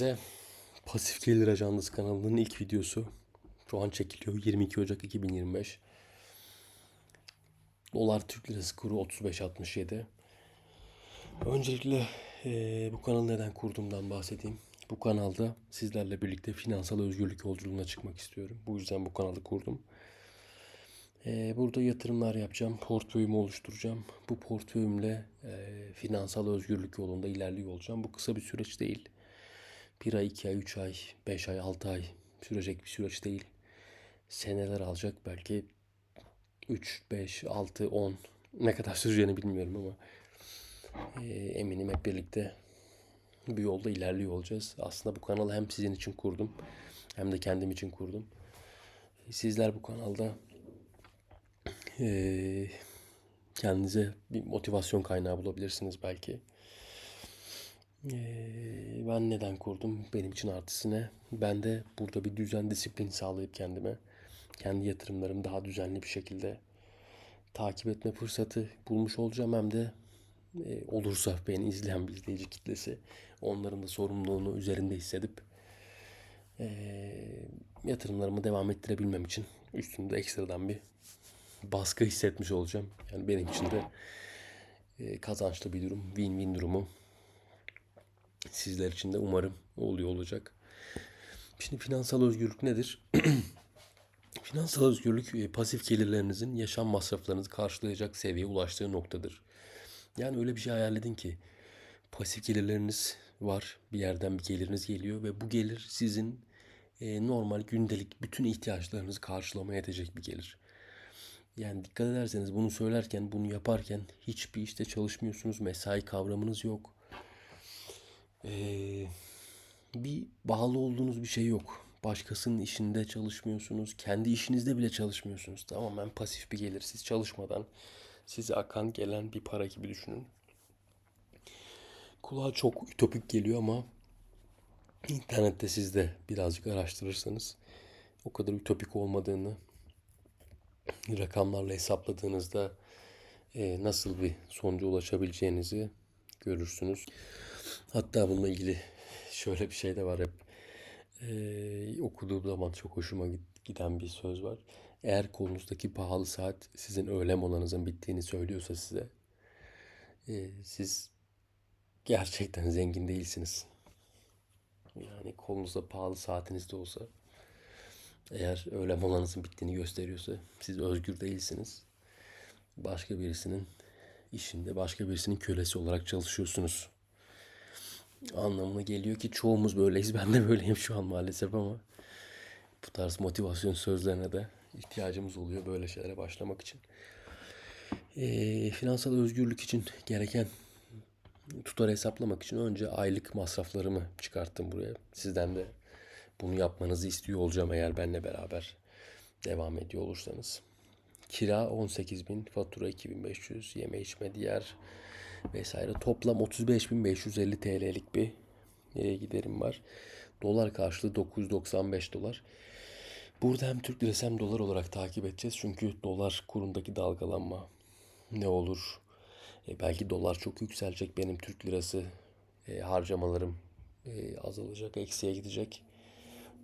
herkese. Pasif Gelir Ajansı kanalının ilk videosu. Şu an çekiliyor 22 Ocak 2025. Dolar Türk Lirası kuru 35.67. Öncelikle eee, bu kanalı neden kurduğumdan bahsedeyim. Bu kanalda sizlerle birlikte finansal özgürlük yolculuğuna çıkmak istiyorum. Bu yüzden bu kanalı kurdum. Eee, burada yatırımlar yapacağım, portföyümü oluşturacağım. Bu portföyümle eee, finansal özgürlük yolunda ilerliyor olacağım. Bu kısa bir süreç değil. Bir ay, iki ay, üç ay, beş ay, altı ay sürecek bir süreç değil. Seneler alacak belki 3, 5, 6, 10 ne kadar süreceğini bilmiyorum ama eee, eminim hep birlikte bir yolda ilerliyor olacağız. Aslında bu kanalı hem sizin için kurdum hem de kendim için kurdum. Sizler bu kanalda eee, kendinize bir motivasyon kaynağı bulabilirsiniz belki. Eee, ben neden kurdum? Benim için artısı ne? Ben de burada bir düzen, disiplin sağlayıp kendime kendi yatırımlarımı daha düzenli bir şekilde takip etme fırsatı bulmuş olacağım. Hem de e, olursa beni izleyen bir izleyici kitlesi onların da sorumluluğunu üzerinde hissedip e, yatırımlarımı devam ettirebilmem için üstümde ekstradan bir baskı hissetmiş olacağım. Yani benim için de e, kazançlı bir durum, win-win durumu sizler için de umarım oluyor olacak. Şimdi finansal özgürlük nedir? Finansal özgürlük e, pasif gelirlerinizin yaşam masraflarınızı karşılayacak seviyeye ulaştığı noktadır. Yani öyle bir şey hayal edin ki pasif gelirleriniz var, bir yerden bir geliriniz geliyor ve bu gelir sizin e, normal gündelik bütün ihtiyaçlarınızı karşılamaya yetecek bir gelir. Yani dikkat ederseniz bunu söylerken, bunu yaparken hiçbir işte çalışmıyorsunuz, mesai kavramınız yok. Ee, bir bağlı olduğunuz bir şey yok. Başkasının işinde çalışmıyorsunuz. Kendi işinizde bile çalışmıyorsunuz. Tamamen pasif bir gelir. Siz çalışmadan size akan gelen bir para gibi düşünün. Kulağa çok ütopik geliyor ama internette siz de birazcık araştırırsanız o kadar ütopik olmadığını rakamlarla hesapladığınızda e, nasıl bir sonuca ulaşabileceğinizi görürsünüz. Hatta bununla ilgili şöyle bir şey de var hep e, okuduğum zaman çok hoşuma giden bir söz var. Eğer kolunuzdaki pahalı saat sizin öğle molanızın bittiğini söylüyorsa size e, siz gerçekten zengin değilsiniz. Yani kolunuzda pahalı saatiniz de olsa eğer öğle molanızın bittiğini gösteriyorsa siz özgür değilsiniz. Başka birisinin işinde başka birisinin kölesi olarak çalışıyorsunuz anlamına geliyor ki çoğumuz böyleyiz. Ben de böyleyim şu an maalesef ama bu tarz motivasyon sözlerine de ihtiyacımız oluyor böyle şeylere başlamak için. Ee, finansal özgürlük için gereken tutarı hesaplamak için önce aylık masraflarımı çıkarttım buraya. Sizden de bunu yapmanızı istiyor olacağım eğer benimle beraber devam ediyor olursanız. Kira 18.000, fatura 2500, yeme içme diğer vesaire. Toplam 35.550 TL'lik bir e, giderim var. Dolar karşılığı 995 dolar. Burada hem Türk lirası hem dolar olarak takip edeceğiz. Çünkü dolar kurundaki dalgalanma ne olur? E, belki dolar çok yükselecek. Benim Türk lirası e, harcamalarım e, azalacak, eksiye gidecek.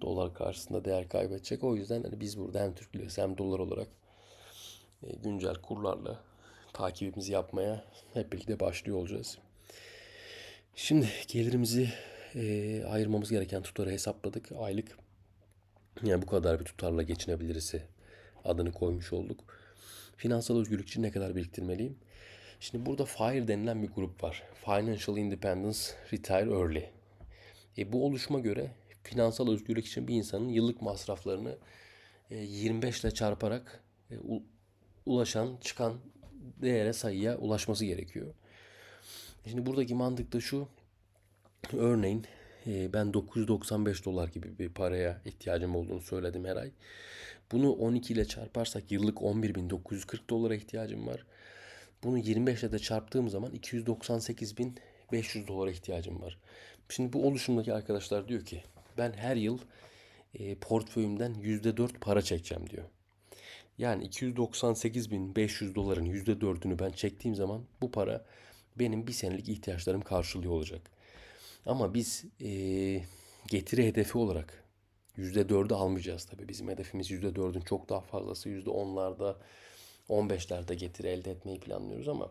Dolar karşısında değer kaybedecek. O yüzden hani biz burada hem Türk lirası hem dolar olarak güncel kurlarla takibimizi yapmaya hep birlikte başlıyor olacağız. Şimdi gelirimizi e, ayırmamız gereken tutarı hesapladık. Aylık yani bu kadar bir tutarla geçinebiliriz adını koymuş olduk. Finansal özgürlük için ne kadar biriktirmeliyim? Şimdi burada FIRE denilen bir grup var. Financial Independence Retire Early. E, bu oluşuma göre finansal özgürlük için bir insanın yıllık masraflarını e, 25 ile çarparak e, ulaşan, çıkan değere sayıya ulaşması gerekiyor. Şimdi buradaki mantık da şu. Örneğin e, ben 995 dolar gibi bir paraya ihtiyacım olduğunu söyledim her ay. Bunu 12 ile çarparsak yıllık 11.940 dolara ihtiyacım var. Bunu 25 ile de çarptığım zaman 298.500 dolara ihtiyacım var. Şimdi bu oluşumdaki arkadaşlar diyor ki ben her yıl e, portföyümden %4 para çekeceğim diyor. Yani 298.500 doların %4'ünü ben çektiğim zaman bu para benim bir senelik ihtiyaçlarım karşılıyor olacak. Ama biz eee, getiri hedefi olarak %4'ü almayacağız tabii. Bizim hedefimiz %4'ün çok daha fazlası. %10'larda, 15'lerde getiri elde etmeyi planlıyoruz ama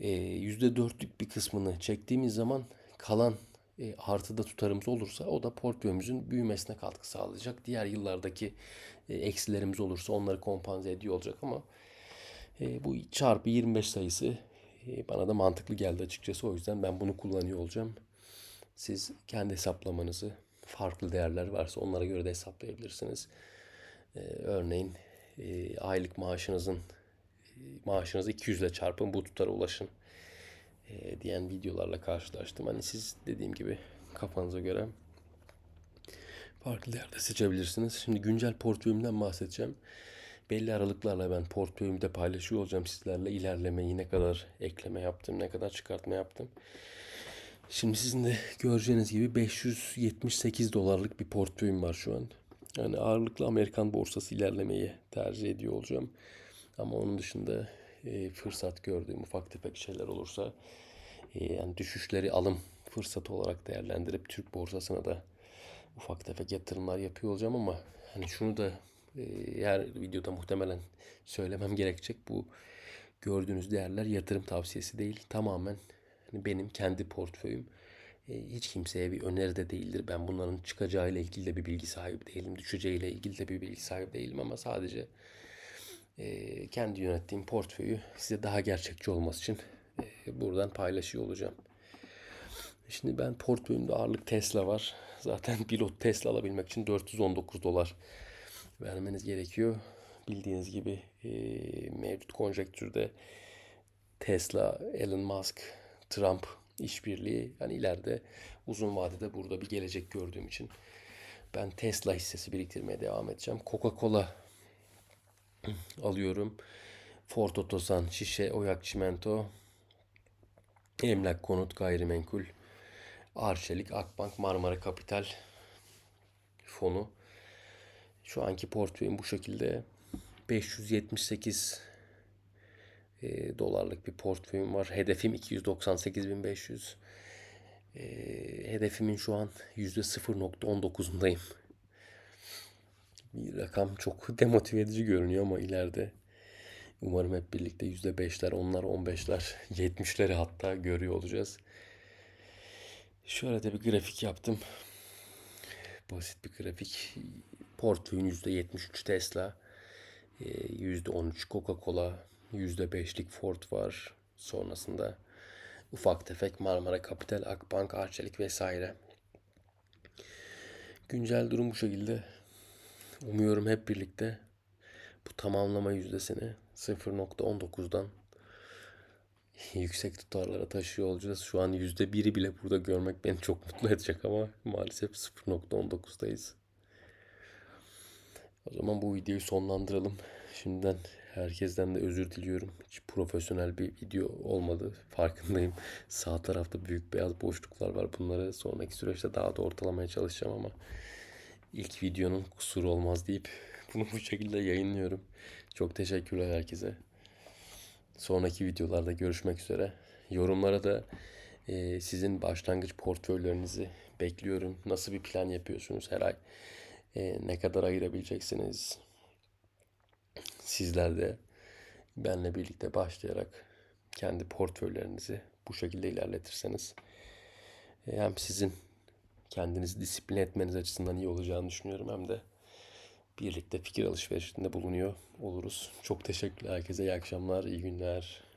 e, %4'lük bir kısmını çektiğimiz zaman kalan e, artıda tutarımız olursa o da portföyümüzün büyümesine katkı sağlayacak. Diğer yıllardaki e, eksilerimiz olursa onları kompanze ediyor olacak ama e, bu çarpı 25 sayısı e, bana da mantıklı geldi açıkçası. O yüzden ben bunu kullanıyor olacağım. Siz kendi hesaplamanızı farklı değerler varsa onlara göre de hesaplayabilirsiniz. Ee, örneğin e, aylık maaşınızın e, maaşınızı 200 ile çarpın bu tutara ulaşın e, diyen videolarla karşılaştım. Hani siz dediğim gibi kafanıza göre farklı değerde seçebilirsiniz. Şimdi güncel portföyümden bahsedeceğim. Belli aralıklarla ben portföyümde paylaşıyor olacağım sizlerle ilerlemeyi ne kadar ekleme yaptım, ne kadar çıkartma yaptım. Şimdi sizin de göreceğiniz gibi 578 dolarlık bir portföyüm var şu an. Yani ağırlıklı Amerikan borsası ilerlemeyi tercih ediyor olacağım. Ama onun dışında e, fırsat gördüğüm ufak tefek şeyler olursa e, yani düşüşleri alım fırsatı olarak değerlendirip Türk borsasına da ufak tefek yatırımlar yapıyor olacağım ama hani şunu da e, her videoda muhtemelen söylemem gerekecek. Bu gördüğünüz değerler yatırım tavsiyesi değil. Tamamen hani benim kendi portföyüm. E, hiç kimseye bir öneri de değildir. Ben bunların çıkacağıyla ilgili de bir bilgi sahibi değilim. Düşeceğiyle ilgili de bir bilgi sahibi değilim ama sadece e, kendi yönettiğim portföyü size daha gerçekçi olması için e, buradan paylaşıyor olacağım. Şimdi ben portföyümde ağırlık Tesla var. Zaten pilot Tesla alabilmek için 419 dolar vermeniz gerekiyor. Bildiğiniz gibi e, mevcut konjektürde Tesla, Elon Musk, Trump işbirliği yani ileride uzun vadede burada bir gelecek gördüğüm için ben Tesla hissesi biriktirmeye devam edeceğim. Coca-Cola alıyorum. Ford Otosan, Şişe, Oyak Çimento, Emlak Konut Gayrimenkul, Arçelik, Akbank, Marmara Kapital fonu. Şu anki portföyüm bu şekilde 578 e, dolarlık bir portföyüm var. Hedefim 298.500. E, hedefimin şu an %0.19'undayım. Bir rakam çok demotive edici görünüyor ama ileride umarım hep birlikte %5'ler, onlar 15'ler, 70'leri hatta görüyor olacağız. Şöyle de bir grafik yaptım. Basit bir grafik. Portföyün %73 Tesla, %13 Coca-Cola, %5'lik Ford var. Sonrasında ufak tefek Marmara Kapital, Akbank, Arçelik vesaire. Güncel durum bu şekilde. Umuyorum hep birlikte bu tamamlama yüzdesini 0.19'dan yüksek tutarlara taşıyor olacağız. Şu an %1'i bile burada görmek beni çok mutlu edecek ama maalesef 0.19'dayız. O zaman bu videoyu sonlandıralım. Şimdiden herkesten de özür diliyorum. Hiç profesyonel bir video olmadı. Farkındayım. Sağ tarafta büyük beyaz boşluklar var. Bunları sonraki süreçte daha da ortalamaya çalışacağım ama ilk videonun kusuru olmaz deyip bunu bu şekilde yayınlıyorum. Çok teşekkürler herkese. Sonraki videolarda görüşmek üzere. Yorumlara da e, sizin başlangıç portföylerinizi bekliyorum. Nasıl bir plan yapıyorsunuz her ay? E, ne kadar ayırabileceksiniz? Sizler de benle birlikte başlayarak kendi portföylerinizi bu şekilde ilerletirseniz e, hem sizin kendinizi disiplin etmeniz açısından iyi olacağını düşünüyorum hem de birlikte fikir alışverişinde bulunuyor oluruz. Çok teşekkürler herkese. iyi akşamlar, iyi günler.